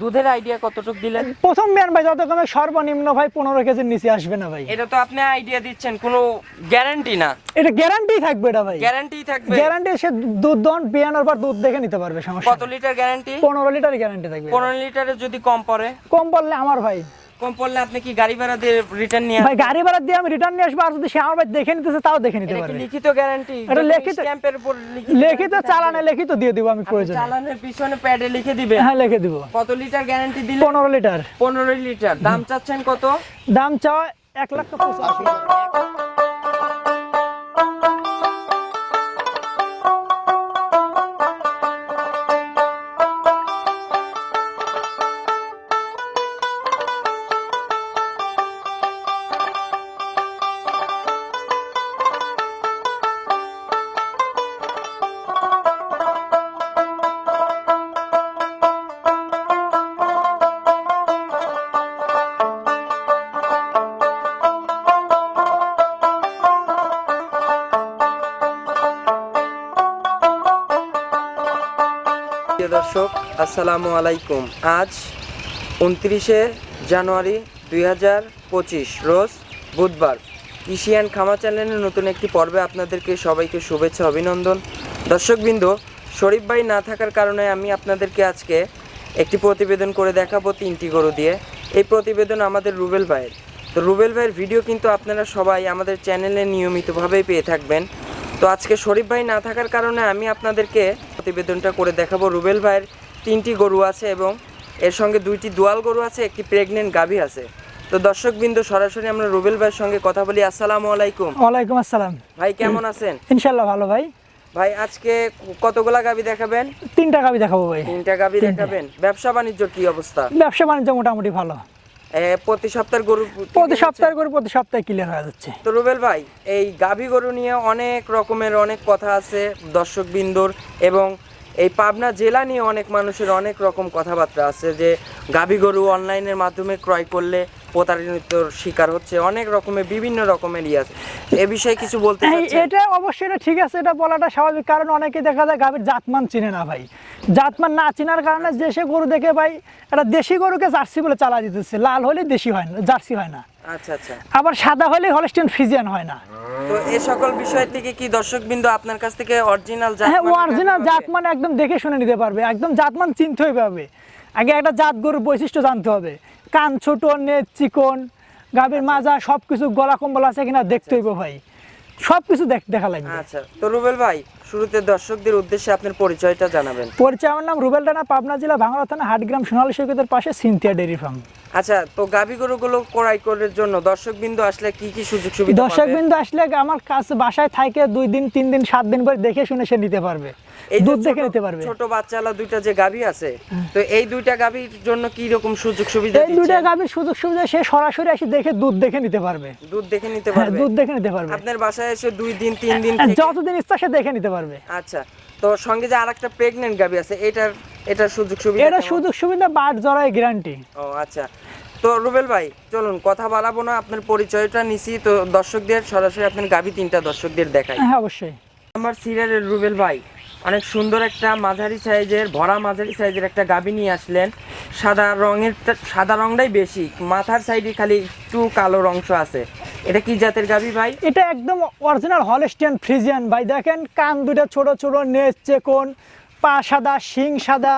দুধের আইডিয়া কতটুকু দিলেন? প্রথম বিয়ান ভাই যত কমে সর্বনিম্ন ভাই পনেরো কেজির নিচে আসবে না ভাই। এটা তো আপনি আইডিয়া দিচ্ছেন কোনো গ্যারান্টি না। এটা গ্যারান্টি থাকবে এটা ভাই। গ্যারান্টি থাকবে? গ্যারান্টি সে দুধ দন বিয়ানোর পর দুধ দেখে নিতে পারবে সমস্যা কত লিটার গ্যারান্টি পনেরো লিটার গ্যারান্টি থাকবে। পনেরো লিটারে যদি কম পড়ে? কম পড়লে আমার ভাই কম পড়লে আপনি কি গাড়ি ভাড়া দিয়ে রিটার্ন নিয়ে ভাই গাড়ি ভাড়া দিয়ে আমি রিটার্ন নিয়ে আসব আর যদি সে আমার দেখে নিতেছে তাও দেখে নিতে পারবে। লিখিত গ্যারান্টি এটা লিখিত স্ট্যাম্পের উপর লিখিত চালানে লিখিত দিয়ে দিব আমি প্রয়োজন। চালানের পিছনে প্যাডে লিখে দিবে হ্যাঁ লিখে দিব। কত লিটার গ্যারান্টি দিলে? 15 লিটার। 15 লিটার। দাম চাচ্ছেন কত? দাম চাও 1 লক্ষ 85 আসসালামু আলাইকুম। আজ উনত্রিশে জানুয়ারি দুই হাজার পঁচিশ, রোজ বুধবার। কৃষিয়ান খামা চ্যানেলের নতুন একটি পর্বে আপনাদেরকে সবাইকে শুভেচ্ছা, অভিনন্দন। দর্শকবৃন্দ, শরীফ ভাই না থাকার কারণে আমি আপনাদেরকে আজকে একটি প্রতিবেদন করে দেখাবো তিনটি গরু দিয়ে। এই প্রতিবেদন আমাদের রুবেল ভাইয়ের। তো রুবেল ভাইয়ের ভিডিও কিন্তু আপনারা সবাই আমাদের চ্যানেলে নিয়মিতভাবেই পেয়ে থাকবেন। তো আজকে শরীফ ভাই না থাকার কারণে আমি আপনাদেরকে প্রতিবেদনটা করে দেখাবো। রুবেল ভাইয়ের তিনটি গরু আছে এবং এর সঙ্গে দুইটি দোয়াল গরু আছে একটি প্রেগনেন্ট গাভী আছে। তো দর্শকবৃন্দ সরাসরি আমরা রুবেল ভাইয়ের সঙ্গে কথা বলি। আসসালামু আলাইকুম। ওয়ালাইকুম আসসালাম। ভাই কেমন আছেন? ইনশাল্লাহ ভালো ভাই। ভাই আজকে কতগুলা গাভী দেখাবেন? তিনটা গাবি দেখাবো ভাই। তিনটা গাভী দেখাবেন। ব্যবসা বাণিজ্য কি অবস্থা? ব্যবসা বাণিজ্য মোটামুটি ভালো। প্রতি সপ্তাহের গরু প্রতি সপ্তাহে করে প্রতি সপ্তাহে ক্লিয়ার হয়ে যাচ্ছে। তো রুবেল ভাই এই গাভী গরু নিয়ে অনেক রকমের অনেক কথা আছে দর্শক বিন্দুর এবং এই পাবনা জেলা নিয়ে অনেক মানুষের অনেক রকম কথাবার্তা আছে যে গাভী গরু অনলাইনের মাধ্যমে ক্রয় করলে প্রতারিতর শিকার হচ্ছে অনেক রকমের বিভিন্ন রকমের ইয়ে আছে। এ বিষয়ে কিছু বলতে এটা অবশ্যই এটা ঠিক আছে এটা বলাটা স্বাভাবিক। কারণ অনেকে দেখা যায় গাভীর জাতমান চিনে না ভাই। জাতমান না চিনার কারণে দেশে গরু দেখে ভাই এটা দেশি গরুকে জার্সি বলে চালা দিতেছে। লাল হলে দেশি হয় না জার্সি হয় না। আচ্ছা আচ্ছা। আবার সাদা হলে হলস্টেন ফিজিয়ান হয় না। তো এই সকল বিষয় থেকে কি দর্শক বিন্দু আপনার কাছ থেকে অরিজিনাল হ্যাঁ অরিজিনাল জাতমান একদম দেখে শুনে নিতে পারবে। একদম জাতমান চিনতে হবে। আগে একটা জাত গরুর বৈশিষ্ট্য জানতে হবে। কান ছোট নেট চিকন গাভীর মাজা সব কিছু গলা কম্বল আছে কিনা দেখতে হইব ভাই। সব কিছু দেখা লাগবে। আচ্ছা তো রুবেল ভাই শুরুতে দর্শকদের উদ্দেশ্যে আপনার পরিচয়টা জানাবেন। পরিচয় আমার নাম রুবেল রানা পাবনা জেলা ভাঙড়া থানা হাটগ্রাম সোনালী সৈকতের পাশে সিনথিয়া ডেয়ারি ফার্ম। আচ্ছা তো গাভী গরুগুলো ক্রয় করার জন্য দর্শক বিন্দু আসলে কি কি সুযোগ সুবিধা দর্শক পাবে? বিন্দু আসলে আমার কাছে বাসায় থাকে দুই দিন তিন দিন সাত দিন করে দেখে শুনে সে নিতে পারবে। দুধ দেখে নিতে পারবে। ছোট বাচ্চালা দুইটা যে গাভী আছে তো এই দুইটা গাভীর জন্য কি রকম সুযোগ সুবিধা এই দুইটা গাভীর সুযোগ সুবিধা সে সরাসরি এসে দেখে দুধ দেখে নিতে পারবে। দুধ দেখে নিতে হ্যাঁ পারবে। দুধ দেখে নিতে পারবে। আপনার বাসায় এসে দুই দিন তিন দিন হ্যাঁ, যতদিন ইচ্ছা সে দেখে নিতে পারবে। আচ্ছা তো সঙ্গে যে আরেকটা প্রেগনেন্ট গাভী আছে এটার এটার সুযোগ সুবিধা এটা সুযোগ সুবিধা বাট জড়ায় গ্যারান্টি ও আচ্ছা। তো রুবেল ভাই চলুন কথা বাড়াবো না আপনার পরিচয়টা নিছি তো দর্শকদের সরাসরি আপনার গাভী তিনটা দর্শকদের দেখাই। হ্যাঁ অবশ্যই। আমার সিরিয়ালের রুবেল ভাই অনেক সুন্দর একটা মাঝারি সাইজের ভরা মাঝারি সাইজের একটা গাবি নিয়ে আসলেন। সাদা রঙের সাদা রংটাই বেশি, মাথার সাইডে খালি একটু কালো অংশ আছে। এটা কি জাতের গাবি ভাই? এটা একদম অরিজিনাল হলস্টিয়ান ফ্রিজিয়ান ভাই দেখেন, কান দুটো ছোট ছোট নেচ চেকন, পা সাদা, শিং সাদা।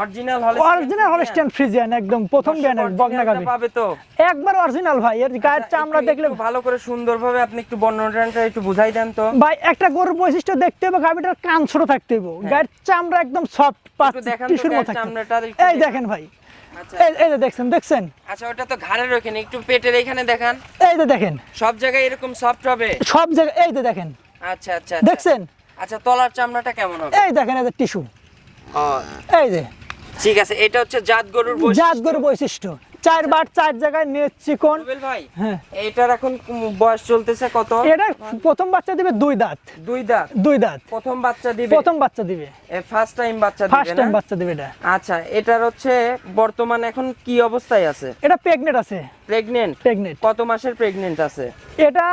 অরিজিনাল অরিজিনাল হলস্টিয়ান ফ্রিজিয়ান একদম প্রথম ব্যানের বগনা গাবি পাবে তো। একবার অরিজিনাল ভাই এর গায়ের চামড়া দেখলে ভালো করে সুন্দরভাবে আপনি একটু বর্ণনাটা একটু বুঝাই দেন তো। ভাই একটা গরুর বৈশিষ্ট্য দেখতে হবে গাবিটার কান ছোট থাকতে হবে। গায়ের চামড়া একদম সফট হ্যাঁ। টিস্যুর মতো এই দেখেন ভাই। আচ্ছা। এই যে দেখছেন দেখছেন? আচ্ছা ওটা তো ঘাড়ের ওখানে একটু পেটের এখানে দেখান। এই যে দেখেন। সব জায়গায় এরকম সফট হবে? সব জায়গায় এই যে দেখেন। আচ্ছা আচ্ছা আচ্ছা। দেখছেন? আচ্ছা তলার চামড়াটা কেমন হবে? এই দেখেন এই যে টিস্যু। এই যে। ঠিক আছে এটা হচ্ছে জাত গরুর জাত গরুর বৈশিষ্ট্য। চার বার চার জায়গায় নেচ চিকন। ভাই হ্যাঁ। এটার এখন বয়স চলতেছে কত? এটা প্রথম বাচ্চা দিবে দুই দাঁত। দুই দাঁত? দুই দাঁত। প্রথম বাচ্চা দিবে? প্রথম বাচ্চা দিবে। ফার্স্ট টাইম বাচ্চা ফার্স্ট দিবে টাইম বাচ্চা দিবে এটা। আচ্ছা এটার হচ্ছে বর্তমান এখন কি অবস্থায় আছে? এটা প্রেগনেন্ট আছে। প্রেগনেন্ট প্রেগনেন্ট কত মাসের প্রেগনেন্ট আছে? এটা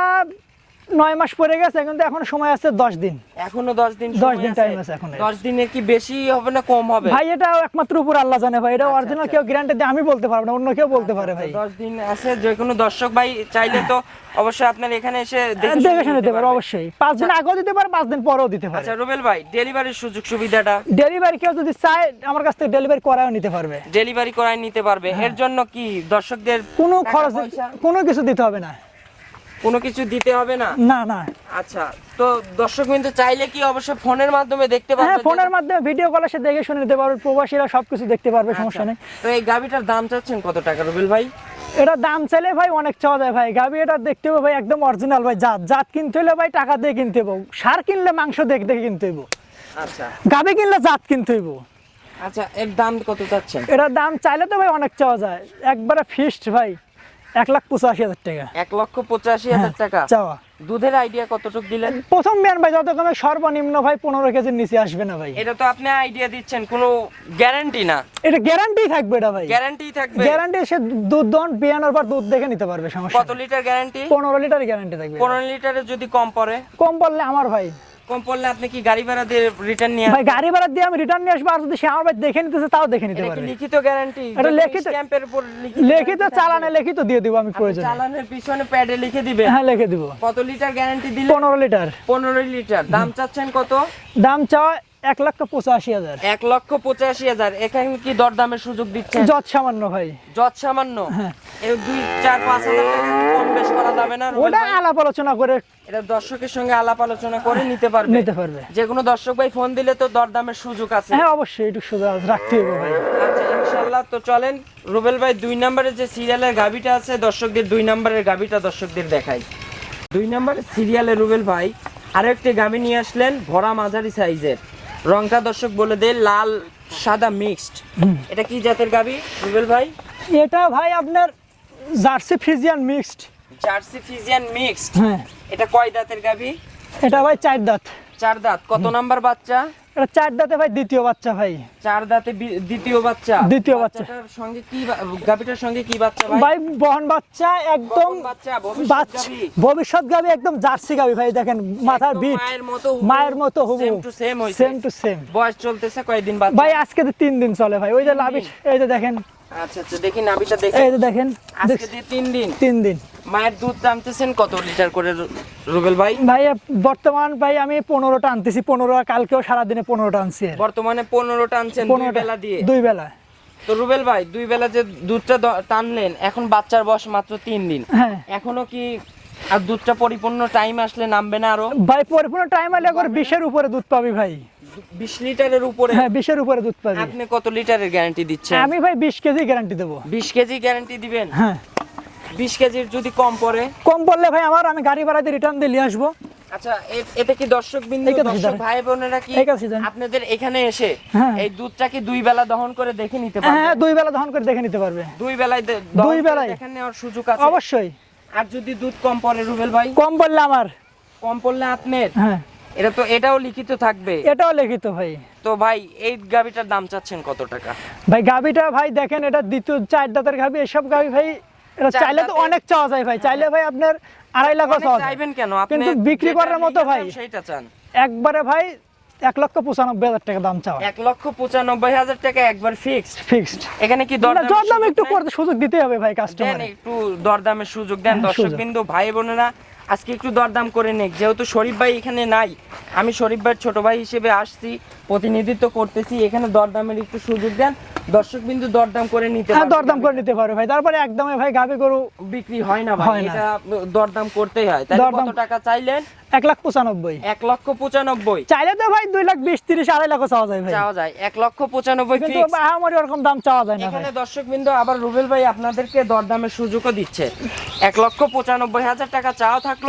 নয় মাস পরে গেছে কিন্তু এখন সময় আছে দশ দিন। এখনও দশ দিন দশ দিন time আছে। এখনও। দশ দিনের কি বেশি হবে না কম হবে? ভাই এটা একমাত্র উপর আল্লাহ জানে ভাই এটা আচ্ছা, অরিজিনাল আচ্ছা। কেউ গ্যারান্টি দিয়ে আমি বলতে পারব না অন্য কেউ বলতে পারে ভাই। দশ দিন আছে যে কোনো দর্শক ভাই চাইলে তো অবশ্যই আপনার এখানে এসে দেখে শুনে দিতে পারে অবশ্যই। পাঁচ দিন আগেও দিতে পারে পাঁচ দিন পরেও দিতে পারে। আচ্ছা রুবেল ভাই ডেলিভারির সুযোগ সুবিধাটা? ডেলিভারি কেউ যদি চায় আমার কাছ থেকে ডেলিভারি করাও নিতে পারবে। ডেলিভারি করায় নিতে পারবে। এর জন্য কি দর্শকদের কোনো খরচ কোনো কিছু দিতে হবে না। কোনো কিছু দিতে হবে না? না না। আচ্ছা তো দর্শক কিন্তু চাইলে কি অবশ্যই ফোনের মাধ্যমে দেখতে পারবে? হ্যাঁ ফোনের মাধ্যমে ভিডিও কলে সে দেখে শুনে নিতে পারবে প্রবাসীরা সবকিছু দেখতে পারবে সমস্যা নেই। তো এই গাবিটার দাম চাচ্ছেন কত টাকা রুবেল ভাই? এটা দাম চাইলে ভাই অনেক চাওয়া যায় ভাই। গাবি এটা দেখতে হবে ভাই একদম অরিজিনাল ভাই। জাত জাত কিনতে হলে ভাই টাকা দিয়ে কিনতে হইব। সার কিনলে মাংস দেখে দেখে কিনতে হইব। আচ্ছা। গাবি কিনলে জাত কিনতে হইব। আচ্ছা এর দাম কত চাচ্ছেন? এটার দাম চাইলে তো ভাই অনেক চাওয়া যায়। একবারে ফিস্ট ভাই। এক লাখ পঁচাশি হাজার টাকা। এক লক্ষ পঁচাশি হাজার টাকা। চাওয়া। দুধের আইডিয়া কতটুক দিলেন? প্রথম বিয়ান ভাই যত কমে সর্বনিম্ন ভাই পনেরো কেজির নিচে আসবে না ভাই। এটা তো আপনি আইডিয়া দিচ্ছেন কোনো গ্যারান্টি না। এটা গ্যারান্টি থাকবে এটা ভাই। গ্যারান্টি থাকবে। গ্যারান্টি সে দুধ দন বিয়ানোর পর দুধ দেখে নিতে পারবে সমস্যা কত লিটার গ্যারান্টি পনেরো লিটার গ্যারান্টি থাকবে। পনেরো লিটারে যদি কম পড়ে? কম পড়লে আমার ভাই কম পড়লে আপনি কি গাড়ি ভাড়া দিয়ে রিটার্ন নিয়ে ভাই গাড়ি ভাড়া দিয়ে আমি রিটার্ন নিয়ে আসব আর যদি সে আমার ভাই দেখে নিতেছে তাও দেখে নিতে পারবে। লিখিত গ্যারান্টি এটা লিখিত- স্ট্যাম্পের উপর লিখিত চালানে লিখিত দিয়ে দিব আমি প্রয়োজন। চালানের পিছনে প্যাডে লিখে দিবে হ্যাঁ লিখে দিব। কত লিটার গ্যারান্টি দিলে? পনেরো লিটার পনেরো লিটার দাম চাচ্ছেন কত? দাম চাওয়া এক লক্ষ পঁচাশি হাজার। এক লক্ষ পঁচাশি হাজার। এখানে কি দরদামের সুযোগ দিচ্ছেন যত সামান্য ভাই। যত সামান্য? হ্যাঁ। দুই চার পাঁচ হাজার কম বেশ করা যাবে না। ওটা আলাপ আলোচনা করে এটা দর্শকের সঙ্গে আলাপ আলোচনা করে নিতে পারবে। নিতে পারবে। যে কোনো দর্শক ভাই ফোন দিলে তো দরদামের সুযোগ আছে। হ্যাঁ অবশ্যই একটু রাখতে হবে ভাই। আচ্ছা ইনশাল্লাহ তো চলেন। রুবেল ভাই দুই নম্বরের যে সিরিয়ালের গাবিটা আছে দর্শকদের দুই নম্বরের গাবিটা দর্শকদের দেখাই। দুই নম্বরের সিরিয়ালে রুবেল ভাই আরও একটি গাবি নিয়ে আসলেন ভরা মাঝারি সাইজের। রংটা দর্শক বলে দে লাল সাদা মিক্সড এটা কি জাতের গাবি রুবেল ভাই? এটা ভাই আপনার jersey Friesian mixed jersey Friesian mixed হ্যাঁ। এটা কয় দাঁতের গাবি? এটা ভাই চার দাঁত। চার দাঁত। কত নাম্বার বাচ্চা? এটা চার দাঁতে ভাই দ্বিতীয় বাচ্চা ভাই। চার দাঁতে দ্বিতীয় বাচ্চা। দ্বিতীয় বাচ্চাটার সঙ্গে কি গাবিটার সঙ্গে কি বাচ্চা ভাই? ভাই বহন বাচ্চা একদম বাচ্চা ভবিষ্যৎ? গাবি একদম জার্সি গাবি ভাই দেখেন মাথার বিট। মায়ের মতো মায়ের মতো হুবু সেম টু সেম হইছে। সেম টু সেম বয়স চলতেছে কয়েকদিন বাদ ভাই আজকে তো তিন দিন চলে ভাই। ওই যে লাভি এই যে দেখেন আচ্ছা আচ্ছা দেখি নাবিটা দেখি। এই যে দেখেন আজকে দিয়ে তিন দিন। তিন দিন। মায়ের দুধ টানতেছেন কত লিটার করে রুবেল ভাই? ভাই বর্তমান ভাই আমি পনেরোটা আনতেছি পনেরো কালকেও সারাদিনে পনেরোটা আনছি বর্তমানে পনেরো টানছেন দুই বেলা দিয়ে। দুই বেলা। তো রুবেল ভাই দুই বেলা যে দুধটা টানলেন এখন বাচ্চার বয়স মাত্র তিন দিন। হ্যাঁ। এখনও কি আর দুধটা পরিপূর্ণ টাইম আসলে নামবে না আরও? ভাই পরিপূর্ণ টাইম আসলে একবার বিশের উপরে দুধ পাবি ভাই। বিশ লিটারের উপরে হ্যাঁ বিশের উপরে দুধ পাবি। আপনি কত লিটারের গ্যারান্টি দিচ্ছেন? আমি ভাই বিশ কেজি গ্যারান্টি দেবো। বিশ কেজি গ্যারান্টি দিবেন? হ্যাঁ। বিশ কেজির যদি কম পড়ে? কম পড়লে ভাই আমার আমি গাড়ি ভাড়া দিয়ে রিটার্ন দিয়ে নিয়ে আসব। আচ্ছা কি দর্শক বিন্দু দর্শক ভাই বোনেরা কি এই কথা সিদ্ধান্ত। আপনাদের এখানে এসে হ্যাঁ। এই দুধটা কি দুই বেলা দহন করে দেখে নিতে পারবে? হ্যাঁ দুই বেলা দহন করে দেখে নিতে পারবে। দুই বেলায় দুই বেলায়? নেওয়ার সুযোগ আছে? অবশ্যই। আর যদি দুধ কম পড়ে রুবেল ভাই? কম পড়লে আমার। কম পড়লে আপনার? হ্যাঁ। এটা তো এটাও লিখিত থাকবে? এটাও লিখিত ভাই। তো ভাই এই গাবিটার দাম চাচ্ছেন কত টাকা? ভাই গাবিটা ভাই দেখেন এটা দ্বিতীয় চার দাঁতের গাবি এসব গাবি ভাই এটা চাইলে তো অনেক চাওয়া যায় ভাই। চাইলে ভাই আপনার আড়াই অনেক চাওয়া চাইবেন কেন? কিন্তু বিক্রি করার মতো ভাই চান। একবারে ভাই এক লক্ষ পঁচানব্বই হাজার টাকা দাম চাওয়া। এক লক্ষ পঁচানব্বই হাজার টাকা একবার ফিক্সড ফিক্সড এখানে কি দরদাম একটু করতে সুযোগ দিতে হবে ভাই কাস্টমার একটু দরদামের সুযোগ দেন হ্যাঁ, দর্শক বিন্দু ভাই বোনেরা। আজকে একটু দরদাম করে নিক। যেহেতু শরীফ ভাই এখানে নাই আমি শরীফ ভাইয়ের ছোট ভাই হিসেবে আসছি প্রতিনিধিত্ব করতেছি এখানে দরদামের একটু সুযোগ দেন। দর্শক বিন্দু দরদাম করে নিতে হ্যাঁ দরদাম করে নিতে পারবে ভাই। তারপরে একদমে ভাই গাবি গরু বিক্রি হয় না ভাই এটা দরদাম করতেই হয়। তাহলে কত টাকা চাইলেন? এক লাখ পঁচানব্বই। এক লক্ষ পঁচানব্বই। চাইলে তো ভাই দুই লাখ বিশ তিরিশ আড়াই লাখও চাওয়া যায় ভাই। চাওয়া যায়। এক লক্ষ পঁচানব্বই কিন্তু। আমার ওরকম দাম চাওয়া যায় না এখানে দর্শক বিন্দু আবার রুবেল ভাই আপনাদেরকে দরদামের সুযোগও দিচ্ছে। এক লক্ষ পঁচানব্বই হাজার টাকা চাওয়া থাকল।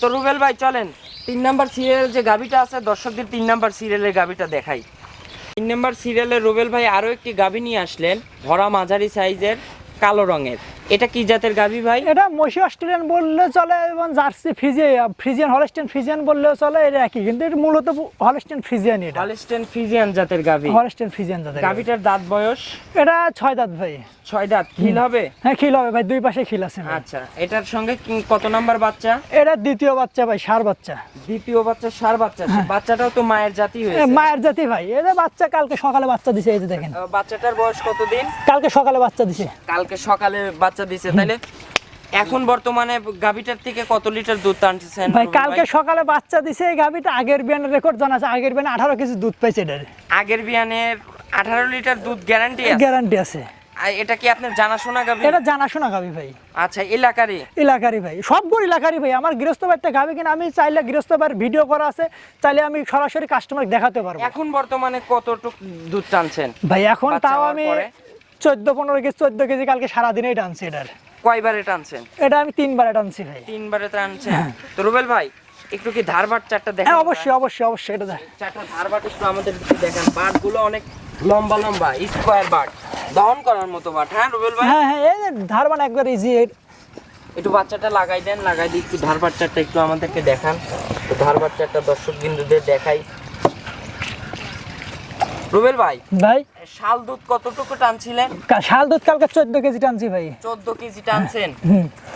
তো রুবেল ভাই চলেন। তিন নাম্বার সিরিয়াল যে গাবিটা আছে দর্শকদের তিন নাম্বার সিরিয়ালের গাবিটা দেখাই। তিন নাম্বার সিরিয়ালে রুবেল ভাই আরও একটি গাবি নিয়ে আসলেন ভরা মাঝারি সাইজের কালো রঙের। এটা কি জাতের গাভী ভাই? এটা মসি অস্ট্রেলিয়ান বললে চলে এবং জার্সি ফ্রিজে ফ্রিজিয়ান হলস্টেন ফ্রিজিয়ান বললেও চলে এটা একই। কিন্তু এটা মূলত হলস্টেন ফ্রিজিয়ান এটা। হলিস্টেন ফ্রিজিয়ান জাতের গাভী। হলস্টেন ফ্রিজিয়ান যাদের গাভীটার দাঁত বয়স? এটা ছয় দাঁত ভাই। ছয় দাঁত। খিল হবে? হ্যাঁ খিল হবে ভাই দুই পাশে খিল আছে আচ্ছা এটার সঙ্গে কত নাম্বার বাচ্চা? এটা দ্বিতীয় বাচ্চা ভাই সার বাচ্চা। দ্বিতীয় বাচ্চা সার বাচ্চা। বাচ্চাটাও তো মায়ের জাতি হয়েছে। মায়ের জাতি ভাই। এটা বাচ্চা কালকে সকালে বাচ্চা দিছে এই যে দেখেন। বাচ্চাটার বয়স কতদিন? কালকে সকালে বাচ্চা দিছে। কালকে সকালে বাচ্চা দিছে তাহলে এখন বর্তমানে গাভীটার থেকে কত লিটার দুধ টানতেছেন ভাই কালকে সকালে বাচ্চা দিছে এই গাভিটা আগের বিয়ানের রেকর্ড জানা আছে আগের বিয়ানে আঠারো কেজি দুধ পাইছে এটার। আগের বিয়ানের আঠারো লিটার দুধ গ্যারান্টি আছে? গ্যারান্টি আছে। আর এটা কি আপনার জানাশোনা গাভী? এটা জানাশোনা গাভি ভাই। আচ্ছা এলাকারই? এলাকারই ভাই সবগুলো এলাকারই ভাই। আমার গৃহস্থ বাড়িতে গাভি কিনা আমি চাইলে গৃহস্থ বাড়ির ভিডিও করা আছে চাইলে আমি সরাসরি কাস্টমার দেখাতে পারব। এখন বর্তমানে কতটুক দুধ টানছেন? ভাই এখন তাও আমি? চোদ্দ পনেরো কেজি চোদ্দ কেজি কালকে সারাদিনেই টানছি এটার। কয়বারে টানছেন? এটা আমি তিনবারে টানছি ভাই। তিনবারে টানছেন? তো রুবেল ভাই একটু কি ধারবাট চারটা হ্যাঁ দেখেন অবশ্যই অবশ্যই অবশ্যই এটা দেখ। চারটা ধারবাট একটু আমাদের দেখেন। বাটগুলো অনেক লম্বা লম্বা স্কোয়ার বাট। দহন করার মতো বাট হ্যাঁ রুবেল ভাই? হ্যাঁ হ্যাঁ এই যে ধারবান একবার ইজি একটু বাচ্চাটা লাগাই দেন লাগাই দিয়ে একটু ধার বাচ্চাটা একটু আমাদেরকে দেখান। তো ধার বাচ্চাটা দর্শক বিন্দুদের দেখাই। রুবেল ভাই ভাই? শাল দুধ কতটুকু টানছিলেন? শাল দুধ কালকে চোদ্দ কেজি টানছি ভাই। চোদ্দ কেজি টানছেন?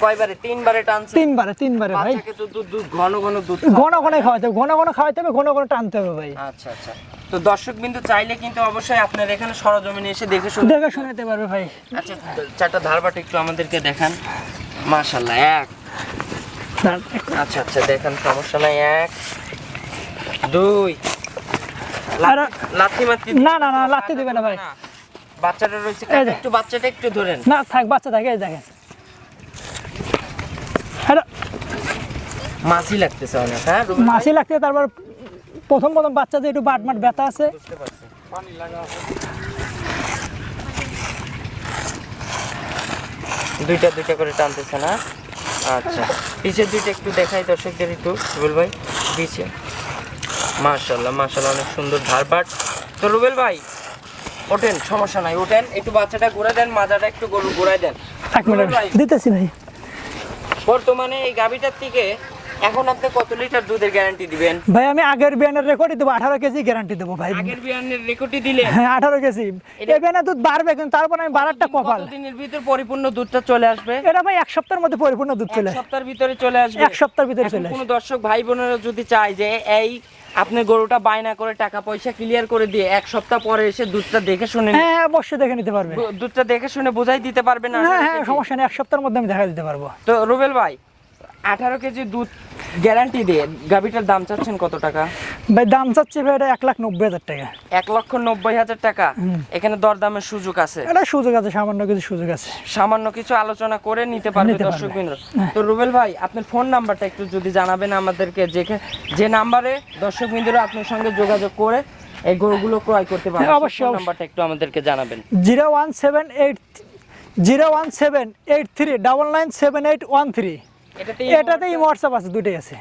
কয়বারে? তিনবারে টানছেন? তিনবারে তিনবারে ভাই। বাচ্চাকে তো দুধ দুধ ঘন ঘন দুধ ঘন ঘন খাওয়াতে হবে ঘন ঘন খাওয়াতে হবে ঘন ঘন টানতে হবে ভাই। আচ্ছা আচ্ছা। তো দর্শক বিন্দু চাইলে কিন্তু অবশ্যই আপনার এখানে সরজমিনে এসে দেখে শুনে দেখে শোনাতে পারবে ভাই। আচ্ছা চারটা ধারবাট একটু আমাদেরকে দেখান। মাশাল্লাহ এক। আচ্ছা আচ্ছা দেখেন সমস্যা নাই এক দুই। না, না, না, লাথি দিবে না ভাই। বাচ্চাটা রয়েছে একটু বাচ্চাটা একটু ধরেন। না থাক বাচ্চা থাকে এই দেখেন। হ্যালো। মাছি লাগতেছে অনেক হ্যাঁ মাছি লাগতে তারপর প্রথম প্রথম বাচ্চা যে একটু বাট মাট ব্যথা আছে। বুঝতে পারছি। দুইটা দুইটা করে টানতেছে না? আচ্ছা। পিছের দুইটা একটু দেখাই দর্শকদের একটু রুবেল ভাই। পিছে। মাশাল্লাহ মাশাল্লাহ অনেক সুন্দর ধারপাট তো রুবেল ভাই ওঠেন সমস্যা নাই ওঠেন একটু বাচ্চাটা ঘুরে দেন মাজাটা একটু গরু ঘুরাই দেন। এক মিনিট দিতেছি ভাই। বর্তমানে এই গাভীটার থেকে এখন আপনি কত লিটার দুধের গ্যারান্টি দিবেন? ভাই আমি আগের বিয়ানের রেকর্ডই দেবো আঠারো কেজি গ্যারান্টি দেবো ভাই। আগের বিয়ানের রেকর্ডই দিলেন হ্যাঁ আঠারো কেজি। এটা- এই বিয়ানের দুধ বাড়বে কিন্তু তারপর আমি বাড়ারটা কপাল। কতদিনের ভিতর পরিপূর্ণ দুধটা চলে আসবে? এটা ভাই এক সপ্তাহের মধ্যে পরিপূর্ণ দুধ চলে সপ্তাহের ভিতরে চলে আসবে? এক সপ্তাহের ভিতরে চলে কোনো দর্শক ভাই বোনেরা যদি চায় যে এই আপনি গরুটা বায়না করে টাকা পয়সা ক্লিয়ার করে দিয়ে এক সপ্তাহ পরে এসে দুধটা দেখে শুনে হ্যাঁ অবশ্যই দেখে নিতে পারবে। দুধটা দেখে শুনে বোঝাই দিতে পারবেন না? হ্যাঁ হ্যাঁ সমস্যা নেই এক সপ্তাহের মধ্যে আমি দেখা দিতে পারব। তো রুবেল ভাই আঠারো কেজি দুধ গ্যারান্টি দিয়ে গাভিটার দাম চাচ্ছেন কত টাকা? ভাই দাম চাচ্ছে ভাই এটা এক লাখ নব্বই হাজার টাকা। এক লক্ষ নব্বই হাজার টাকা? এখানে দরদামের সুযোগ আছে? এটা সুযোগ আছে সামান্য কিছু সুযোগ আছে। সামান্য কিছু আলোচনা করে নিতে পারবে দর্শক বিন্দু। তো রুবেল ভাই আপনার ফোন নাম্বারটা একটু যদি জানাবেন আমাদেরকে যে যে নাম্বারে দর্শক বিন্দুরা আপনার সঙ্গে যোগাযোগ করে এই গরুগুলো ক্রয় করতে পারবে হ্যাঁ, অবশ্যই। নাম্বারটা একটু আমাদেরকে জানাবেন। Zero one seven eight zero one seven eight three double nine seven eight one three. এটাতেই হোয়াটসঅ্যাপ আছে দুটোই আছে।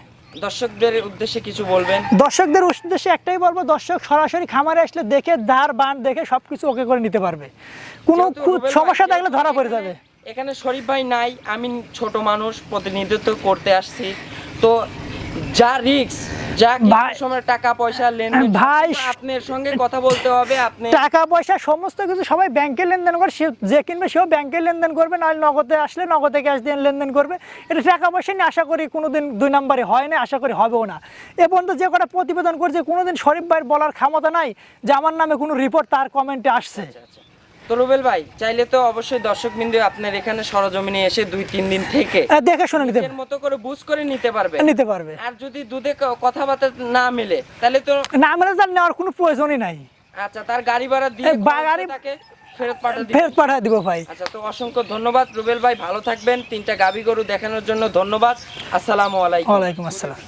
দর্শকদের উদ্দেশ্যে কিছু বলবেন? দর্শকদের উদ্দেশ্যে একটাই বলব দর্শক সরাসরি খামারে আসলে দেখে দার বান দেখে সবকিছু ওকে করে নিতে পারবে। কোনো সমস্যা থাকলে ধরা পড়ে যাবে। এখানে শরীফ ভাই নাই আমি ছোট মানুষ প্রতিনিধিত্ব করতে আসছি। তো যা রিক্স যা ভাই- সময় টাকা পয়সা লেনদেন ভাই- আপনার সঙ্গে কথা বলতে হবে আপনি টাকা পয়সা সমস্ত কিছু সবাই ব্যাংকে লেনদেন করে সে যে কিনবে সেও ব্যাংকে লেনদেন করবে নগদে আসলে নগদে ক্যাশ দিয়ে লেনদেন করবে। এটা টাকা পয়সা নিয়ে আশা করি কোনোদিন দুই নম্বরে হয় না আশা করি হবেও না। এ পর্যন্ত যে কটা প্রতিবেদন করছে কোনোদিন শরীফ ভাইয়ের বলার ক্ষমতা নাই যে আমার নামে কোনো রিপোর্ট তার কমেন্টে আসছে। তো রুবেল ভাই চাইলে তো অবশ্যই দর্শক বিন্দু আপনার এখানে সরজমিনে এসে দুই তিন দিন থেকে দেখে শুনে নিতে মতো করে বুঝ করে নিতে পারবে। নিতে পারবে। আর যদি দুধে কথাবার্তা না মেলে তাহলে তো না মেলে তার নেওয়ার কোনো প্রয়োজনই নাই। আচ্ছা তার গাড়ি ভাড়া দিয়ে গাড়ি- তাকে ফেরত ফেরত পাঠিয়ে দিব ভাই। আচ্ছা তো অসংখ্য ধন্যবাদ রুবেল ভাই ভালো থাকবেন। তিনটা গাবি গরু দেখানোর জন্য ধন্যবাদ। আসসালামু আলাইকুম। ওয়ালাইকুম আসসালাম।